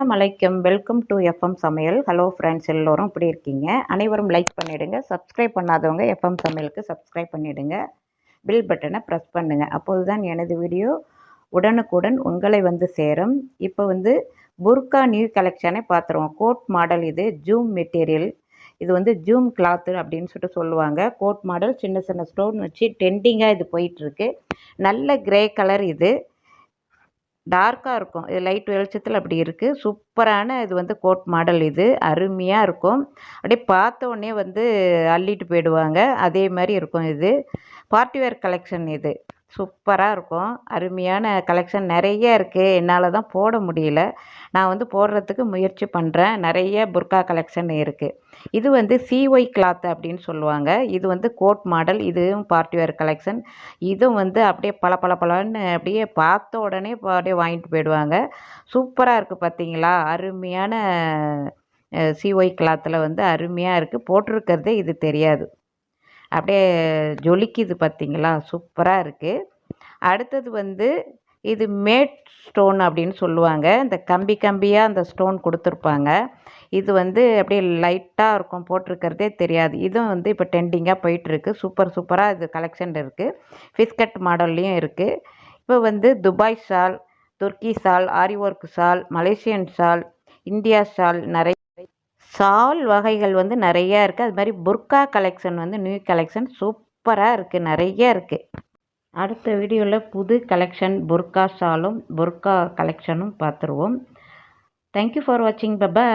வலைக்கம் welcome to FM சமையல். Hello friends எல்லோரும் இப்படி இருக்கீங்க? அனைவரும் லைக் பண்ணிவிடுங்க சப்ஸ்கிரைப் பண்ணாதவங்க எஃப்எம் சமையலுக்கு சப்ஸ்கிரைப் பண்ணிவிடுங்க பில் பட்டனை ப்ரெஸ் பண்ணுங்கள் அப்போது தான் எனது வீடியோ உடனுக்குடன் உங்களை வந்து சேரும். இப்போ வந்து புர்கா நியூ கலெக்ஷனை பார்த்துருவோம். கோட் மாடல் இது ஜூம் மெட்டீரியல் இது வந்து ஜூம் கிளாத்து அப்படின்னு சொல்லிட்டு சொல்லுவாங்க. கோட் மாடல் சின்ன சின்ன ஸ்டோன் வச்சு டெண்டிங்காக இது போயிட்டுருக்கு நல்ல கிரே கலர் இது. டார்க்காக இருக்கும். இது லைட் வெளிச்சத்தில் அப்படி இருக்குது சூப்பரான இது வந்து கோட் மாடல் இது. அருமையாக இருக்கும். அப்படியே பார்த்த உடனே வந்து அள்ளிட்டு போயிடுவாங்க. அதே மாதிரி இருக்கும் இது. பார்ட்டி வேர் கலெக்ஷன் இது. சூப்பராக இருக்கும். அருமையான கலெக்ஷன் நிறைய இருக்குது என்னால் தான் போட முடியல. நான் வந்து போடுறதுக்கு முயற்சி பண்ணுறேன் நிறைய புர்கா கலெக்ஷன் இருக்குது இது வந்து சிஒய் கிளாத் அப்படின்னு சொல்லுவாங்க. இது வந்து கோட் மாடல் இதுவும் பார்ட்டி வேர் கலெக்ஷன் இதுவும் வந்து அப்படியே பல பல பலன்னு அப்படியே பார்த்த உடனே அப்படியே வாங்கிட்டு போயிடுவாங்க. சூப்பராக இருக்குது பார்த்தீங்களா? அருமையான சிஒய் கிளாத்தில் வந்து அருமையாக இருக்குது போட்டிருக்கிறதே இது தெரியாது. அப்படியே ஜொலிக்குது பார்த்தீங்களா? சூப்பராக இருக்குது அடுத்தது வந்து இது மேட் ஸ்டோன் அப்படின்னு சொல்லுவாங்க. இந்த கம்பி கம்பியாக அந்த ஸ்டோன் கொடுத்துருப்பாங்க. இது வந்து அப்படியே லைட்டாக இருக்கும் போட்டிருக்கிறதே தெரியாது. இதுவும் வந்து இப்போ ட்ரெண்டிங்காக போயிட்டுருக்கு. சூப்பர் சூப்பராக இது கலெக்ஷன் இருக்குது ஃபிஸ்கட் மாடல்லையும் இருக்குது இப்போ வந்து Dubai shawl Turkey shawl aari work shawl Malaysian shawl India shawl நிறைய ஷால் வகைகள் வந்து நிறையா இருக்குது அது மாதிரி புர்கா கலெக்ஷன் வந்து நியூ கலெக்ஷன் சூப்பராக இருக்குது நிறைய இருக்குது அடுத்த வீடியோவில் புது கலெக்ஷன் புர்கா ஷாலும் புர்கா கலெக்ஷனும் பார்த்துருவோம் தேங்க்யூ ஃபார் வாட்சிங் பபாய்